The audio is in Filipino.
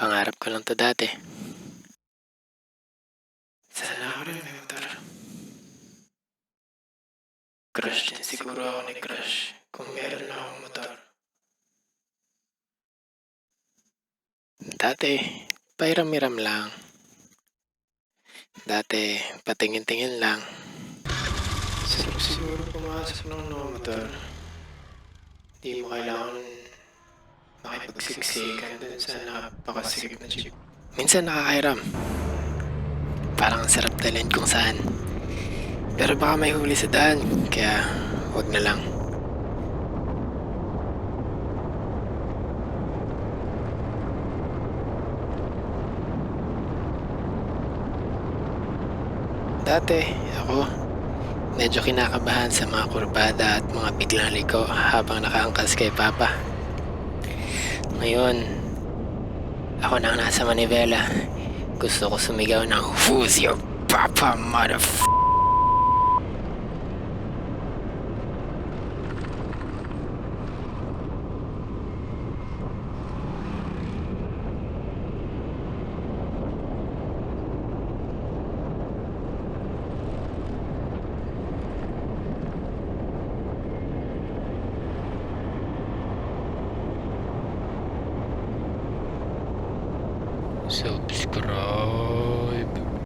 Pangarap ko lang to dati. Crush din siguro ako ni Crush kung meron na akong motor. Dati, pairam-iram lang. Dati, patingin-tingin lang. Siguro pumasok ng no motor. Di mo kailangan makipagsiksikan dun sa napakasikip na jeep. Minsan nakakairam. Parang ang sarap dalhin kung saan. Pero baka may huli sa daan, kaya wag na lang. Dati, ako, medyo kinakabahan sa mga kurbada at mga biglang liko habang nakaangkas kay Papa. Ngayon, ako na ang nasa Manivela. Gusto ko sumigaw ng Who's your Papa, seu scroll